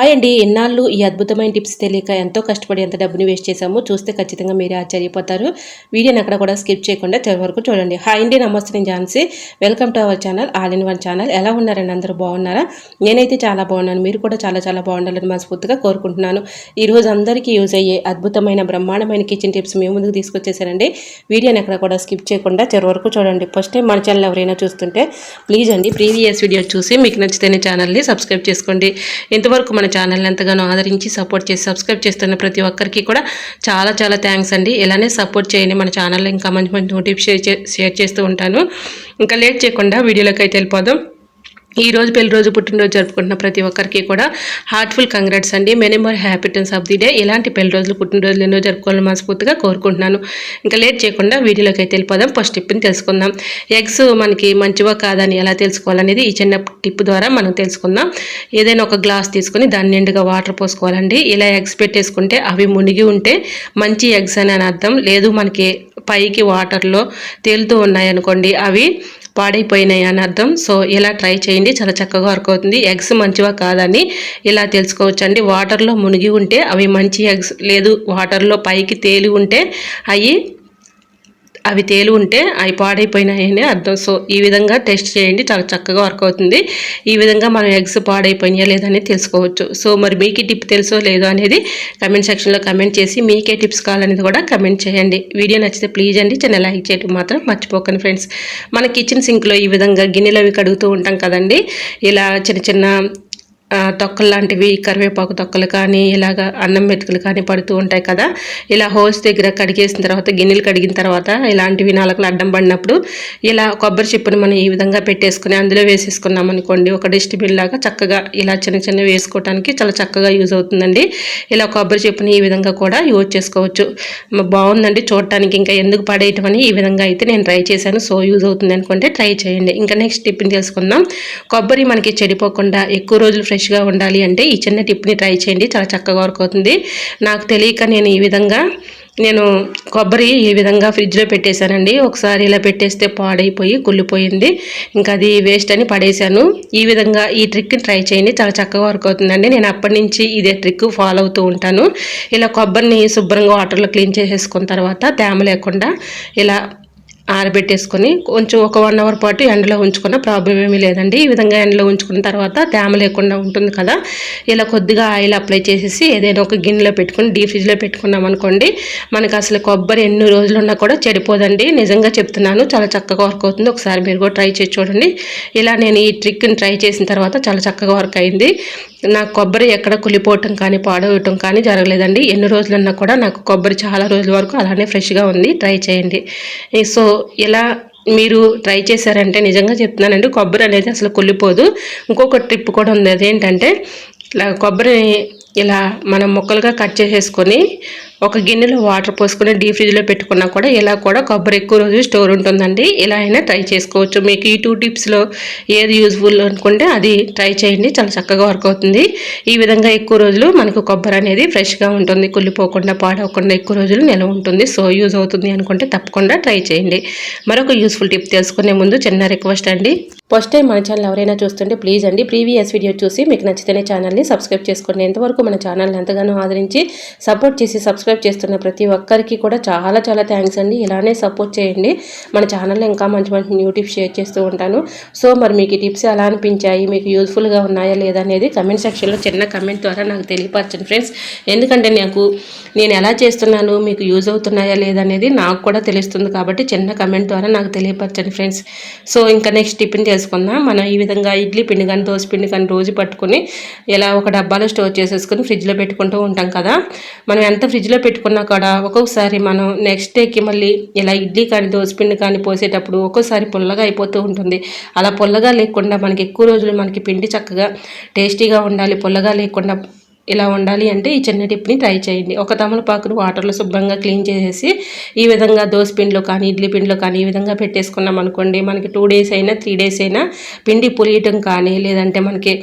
Hi అండి ఎన్నాళ్ళు ఈ అద్భుతమైన టిప్స్ తెలియక ఎంతో కష్టపడి ఎంత డబ్బుని వేస్ట్ చేశామో చూస్తే ఖచ్చితంగా మీరే ఆశ్చర్యపోతారు. వీడియోని అక్కడ కూడా స్కిప్ చేయకుండా చివరి వరకు చూడండి. హాయ్ అండి నమస్తే నేను Jhansi. Welcome to our channel all in one channel. ఎలా ఉన్నారండి అందరూ? బాగున్నారా? నేనైతే చాలా బాగున్నాను. మీరు కూడా చాలా చాలా బాగుండాలని మనస్ఫూర్తిగా కోరుకుంటున్నాను. ఈ రోజు అందరికీ యూజ్ అయ్యే అద్భుతమైన బ్రహ్మాండమైన కిచెన్ టిప్స్ మీ ముందుకు తీసుకొచ్చేసానండి. వీడియోని ఎక్కడ కూడా స్కిప్ చేయకుండా చివరి వరకు చూడండి. ఫస్ట్ టైం మన ఛానల్ ఎవరైనా చూస్తుంటే ప్లీజ్ అండి ప్రీవియస్ వీడియో చూసి మీకు నచ్చితేనే ఛానల్ని సబ్స్క్రైబ్ చేసుకోండి. ఇంతవరకు మన ఛానల్ని ఎంతగానో ఆదరించి సపోర్ట్ చేసి సబ్స్క్రైబ్ చేస్తున్న ప్రతి ఒక్కరికి కూడా చాలా చాలా థ్యాంక్స్ అండి. ఇలానే సపోర్ట్ చేయండి. మన ఛానల్లో ఇంకా మంచి మంచి నోటిఫ్ షేర్ షేర్ చేస్తూ ఉంటాను. ఇంకా లేట్ చేయకుండా వీడియోలోకి అయితే వెళ్ళిపోదాం. ఈ రోజు పెళ్ళి రోజు పుట్టినరోజు జరుపుకుంటున్న ప్రతి ఒక్కరికి కూడా హార్ట్ఫుల్ కంగ్రాట్స్ అండి. Many more happy returns of the day ఇలాంటి పెళ్ళి రోజులు పుట్టినరోజులు ఎన్నో జరుపుకోవాలని మనస్ఫూర్తిగా కోరుకుంటున్నాను. ఇంకా లేట్ చేయకుండా వీడియోలోకి అయితే వెళ్ళిపోదాం. ఫస్ట్ టిప్ని తెలుసుకుందాం. ఎగ్స్ మనకి మంచివా కాదని ఎలా తెలుసుకోవాలనేది ఈ చిన్న టిప్ ద్వారా మనం తెలుసుకుందాం. ఏదైనా ఒక గ్లాస్ తీసుకొని దాని నిండుగా వాటర్ పోసుకోవాలండి. ఇలా ఎగ్స్ పెట్టేసుకుంటే అవి మునిగి ఉంటే మంచి ఎగ్స్ అని అర్థం. లేదు మనకి పైకి వాటర్లో తేలుతూ ఉన్నాయనుకోండి అవి పాడైపోయినాయి అని అర్థం. సో ఇలా ట్రై చేయండి. చాలా చక్కగా వర్క్ అవుతుంది. ఎగ్స్ మంచివా కాదని ఇలా తెలుసుకోవచ్చు అండి వాటర్లో మునిగి ఉంటే అవి మంచి ఎగ్స్ లేదు వాటర్లో పైకి తేలి ఉంటే అవి అవి తేలి ఉంటే అవి పాడైపోయినాయని అర్థం. సో ఈ విధంగా టెస్ట్ చేయండి. చాలా చక్కగా వర్క్ అవుతుంది. ఈ విధంగా మనం ఎగ్స్ పాడైపోయినాయా లేదని తెలుసుకోవచ్చు. సో మరి మీకు టిప్ తెలుసో లేదో అనేది కమెంట్ సెక్షన్లో కమెంట్ చేసి మీకే టిప్స్ కావాలనేది కూడా కమెంట్ చేయండి. వీడియో నచ్చితే ప్లీజ్ అండి. చిన్న లైక్ చేయడం మాత్రం మర్చిపోకండి ఫ్రెండ్స్. మన కిచెన్ సింక్లో ఈ విధంగా గిన్నెలు అవి కడుగుతూ ఉంటాం కదండి. ఇలా చిన్న చిన్న తొక్కలు లాంటివి కరివేపాకు తొక్కలు కానీ ఇలాగ అన్నం మెతుకులు కానీ పడుతూ ఉంటాయి కదా. ఇలా హోల్స్ దగ్గర కడిగేసిన తర్వాత గిన్నెలు కడిగిన తర్వాత ఇలాంటివి నాలుగు అడ్డం పడినప్పుడు ఇలా కొబ్బరి చిప్పును మనం ఈ విధంగా పెట్టేసుకుని అందులో వేసేసుకున్నాం అనుకోండి. ఒక డస్ట్బిన్ లాగా చక్కగా ఇలా చిన్న చిన్న వేసుకోవడానికి చాలా చక్కగా యూజ్ అవుతుందండి. ఇలా కొబ్బరి చిప్పుని ఈ విధంగా కూడా యూజ్ చేసుకోవచ్చు. బాగుందండి చూడటానికి. ఇంకా ఎందుకు పడేయటం అని ఈ విధంగా అయితే నేను ట్రై చేశాను. సో యూజ్ అవుతుంది అనుకుంటే ట్రై చేయండి. ఇంకా నెక్స్ట్ టిప్ని తెలుసుకుందాం. కొబ్బరి మనకి చెడిపోకుండా ఎక్కువ రోజులు ఫ్రెష్ ఫ్రెష్గా ఉండాలి అంటే ఈ చిన్న టిప్ని ట్రై చేయండి. చాలా చక్కగా వర్క్ అవుతుంది. నాకు తెలియక నేను ఈ విధంగా నేను కొబ్బరి ఈ విధంగా ఫ్రిడ్జ్లో పెట్టేశానండి. ఒకసారి ఇలా పెట్టేస్తే పాడైపోయి కుళ్ళిపోయింది. ఇంకా అది వేస్ట్ అని పడేశాను. ఈ విధంగా ఈ ట్రిక్ని ట్రై చేయండి. చాలా చక్కగా వర్క్ అవుతుందండి. నేను అప్పటి నుంచి ఇదే ట్రిక్ ఫాలో అవుతూ ఉంటాను. ఇలా కొబ్బరిని శుభ్రంగా వాటర్లో క్లీన్ చేసేసుకున్న తర్వాత తేమ లేకుండా ఇలా ఆరబెట్టేసుకొని కొంచెం ఒక వన్ అవర్ పాటు ఎండలో ఉంచుకున్న ప్రాబ్లం ఏమీ లేదండి. ఈ విధంగా ఎండలో ఉంచుకున్న తర్వాత తేమ లేకుండా ఉంటుంది కదా ఇలా కొద్దిగా ఆయిల్ అప్లై చేసేసి ఏదైనా ఒక గిన్నెలో పెట్టుకుని డీ ఫ్రిడ్జ్లో పెట్టుకున్నాం అనుకోండి మనకి అసలు కొబ్బరి ఎన్ని రోజులు ఉన్నా కూడా చెడిపోదండి. నిజంగా చెప్తున్నాను చాలా చక్కగా వర్క్ అవుతుంది. ఒకసారి మీరు కూడా ట్రై చేసి చూడండి. ఇలా నేను ఈ ట్రిక్ని ట్రై చేసిన తర్వాత చాలా చక్కగా వర్క్ అయింది. నాకు కొబ్బరి ఎక్కడ కులిపోవటం కానీ పాడవటం కానీ జరగలేదండి. ఎన్ని రోజులన్నా కూడా నాకు కొబ్బరి చాలా రోజుల వరకు అలానే ఫ్రెష్గా ఉంది. ట్రై చేయండి. సో ఇలా మీరు ట్రై చేశారంటే నిజంగా చెప్తున్నానండి. కొబ్బరి అనేది అసలు కొల్లిపోదు ఇంకొక ట్రిప్ కూడా ఉంది. అదేంటంటే ఇలా కొబ్బరిని ఇలా మనం ముక్కలుగా కట్ చేసేసుకొని ఒక గిన్నెలో వాటర్ పోసుకొని డీప్ ఫ్రిడ్జ్లో పెట్టుకున్నా కూడా ఇలా కూడా కొబ్బరి ఎక్కువ రోజు స్టోర్ ఉంటుందండి. ఇలా అయినా ట్రై చేసుకోవచ్చు. మీకు ఈ టూ టిప్స్లో ఏది యూజ్ఫుల్ అనుకుంటే అది ట్రై చేయండి. చాలా చక్కగా వర్క్ అవుతుంది. ఈ విధంగా ఎక్కువ రోజులు మనకు కొబ్బరి అనేది ఫ్రెష్గా ఉంటుంది. కుళ్ళిపోకుండా పాడవకుండా ఎక్కువ రోజులు నిల్వ ఉంటుంది. సో యూజ్ అవుతుంది అనుకుంటే తప్పకుండా ట్రై చేయండి. మరొక యూస్ఫుల్ టిప్ తెలుసుకునే ముందు చిన్న రిక్వెస్ట్ అండి. ఫస్ట్ టైం మన ఛానల్ ఎవరైనా చూస్తుంటే ప్లీజ్ అండి ప్రీవియస్ వీడియో చూసి మీకు నచ్చితేనే ఛానల్ని సబ్స్క్రైబ్ చేసుకోండి. ఎంతవరకు మన ఛానల్ని ఎంతగానో ఆదరించి సపోర్ట్ చేసి సబ్స్క్రైబ్ చేస్తున్న ప్రతి ఒక్కరికి కూడా చాలా చాలా థ్యాంక్స్ అండి. ఇలానే సపోర్ట్ చేయండి. మన ఛానల్లో ఇంకా మంచి మంచి న్యూ టిప్స్ షేర్ చేస్తూ ఉంటాను. సో మరి మీకు ఈ టిప్స్ ఎలా అనిపించాయి? మీకు యూజ్ఫుల్గా ఉన్నాయా లేదా అనేది కమెంట్ సెక్షన్లో చిన్న కమెంట్ ద్వారా నాకు తెలియపరచండి ఫ్రెండ్స్. ఎందుకంటే నాకు నేను ఎలా చేస్తున్నాను? మీకు యూజ్ అవుతున్నాయా లేదనేది నాకు కూడా తెలుస్తుంది కాబట్టి చిన్న కమెంట్ ద్వారా నాకు తెలియపరచండి ఫ్రెండ్స్. సో ఇంకా నెక్స్ట్ టిఫిన్ చేసుకుందాం. మనం ఈ విధంగా ఇడ్లీ పిండి కానీ దోశ పిండి కానీ రోజు పట్టుకుని ఇలా ఒక డబ్బాలో స్టోర్ చేసేసుకుని ఫ్రిడ్జ్లో పెట్టుకుంటూ ఉంటాం కదా. మనం ఎంత ఫ్రిడ్జ్లో పెట్టుకున్నా కూడా ఒక్కొక్కసారి మనం నెక్స్ట్ డేకి మళ్ళీ ఇలా ఇడ్లీ కానీ దోశ పిండి కానీ పోసేటప్పుడు ఒక్కోసారి పుల్లగా అయిపోతూ ఉంటుంది. అలా పుల్లగా లేకుండా మనకి ఎక్కువ రోజులు మనకి పిండి చక్కగా టేస్టీగా ఉండాలి పుల్లగా లేకుండా ఇలా ఉండాలి అంటే ఈ చిన్న టిప్ని ట్రై చేయండి. ఒక తమలపాకును వాటర్లో శుభ్రంగా క్లీన్ చేసేసి ఈ విధంగా దోశ పిండిలో కానీ ఇడ్లీ పిండిలో కానీ ఈ విధంగా పెట్టేసుకున్నాం అనుకోండి మనకి టూ డేస్ అయినా త్రీ డేస్ అయినా పిండి పులియటం కానీ లేదంటే మనకి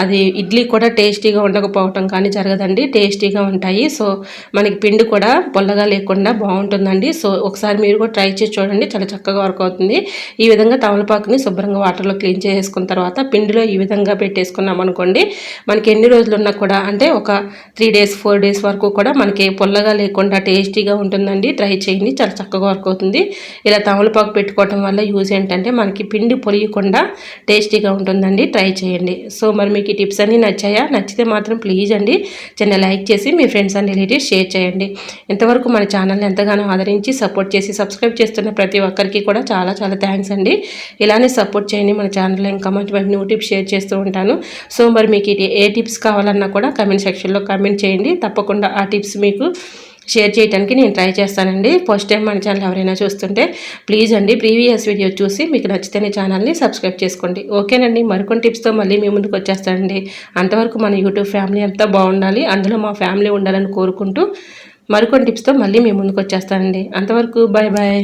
అది ఇడ్లీ కూడా టేస్టీగా ఉండకపోవటం కానీ జరగదండి టేస్టీగా ఉంటాయి. సో మనకి పిండి కూడా పొల్లగా లేకుండా బాగుంటుందండి. సో ఒకసారి మీరు కూడా ట్రై చేసి చూడండి చాలా చక్కగా వర్క్ అవుతుంది. ఈ విధంగా తమలపాకుని శుభ్రంగా వాటర్లో క్లీన్ చేసుకున్న తర్వాత పిండిలో ఈ విధంగా పెట్టేసుకున్నాం అనుకోండి మనకి ఎన్ని రోజులు ఉన్నా కూడా అంటే ఒక త్రీ డేస్ ఫోర్ డేస్ వరకు కూడా మనకి పొల్లగా లేకుండా టేస్టీగా ఉంటుందండి. ట్రై చేయండి చాలా చక్కగా వర్క్ అవుతుంది. ఇలా తమలపాకు పెట్టుకోవటం వల్ల యూజ్ ఏంటంటే మనకి పిండి పొలియకుండా టేస్టీగా ఉంటుందండి. ట్రై చేయండి. సో సో మరి మీకు ఈ టిప్స్ అన్నీ నచ్చాయా? నచ్చితే మాత్రం ప్లీజ్ అండి. చిన్న లైక్ చేసి మీ ఫ్రెండ్స్ అండ్ రిలేటివ్స్ షేర్ చేయండి. ఇంతవరకు మన ఛానల్ని ఎంతగానో ఆదరించి సపోర్ట్ చేసి సబ్స్క్రైబ్ చేస్తున్న ప్రతి ఒక్కరికి కూడా చాలా చాలా థ్యాంక్స్ అండి. ఇలానే సపోర్ట్ చేయండి మన ఛానల్లో ఇంకా మంచి మంచి న్యూ టిప్స్ షేర్ చేస్తూ ఉంటాను. సో మరి మీకు ఏ టిప్స్ కావాలన్నా కూడా కమెంట్ సెక్షన్లో కమెంట్ చేయండి. తప్పకుండా ఆ టిప్స్ మీకు షేర్ చేయడానికి నేను ట్రై చేస్తానండి. ఫస్ట్ టైం మన ఛానల్ ఎవరైనా చూస్తుంటే ప్లీజ్ అండి ప్రీవియస్ వీడియో చూసి మీకు నచ్చితేనే ఛానల్ని సబ్స్క్రైబ్ చేసుకోండి. ఓకేనండి. మరికొన్ని టిప్స్తో మళ్ళీ మీ ముందుకు వచ్చేస్తానండి. అంతవరకు మన యూట్యూబ్ ఫ్యామిలీ అంతా బాగుండాలి. అందులో మా ఫ్యామిలీ ఉండాలని కోరుకుంటూ మరికొన్ని టిప్స్తో మళ్ళీ మీ ముందుకు వచ్చేస్తానండి. అంతవరకు బాయ్ బాయ్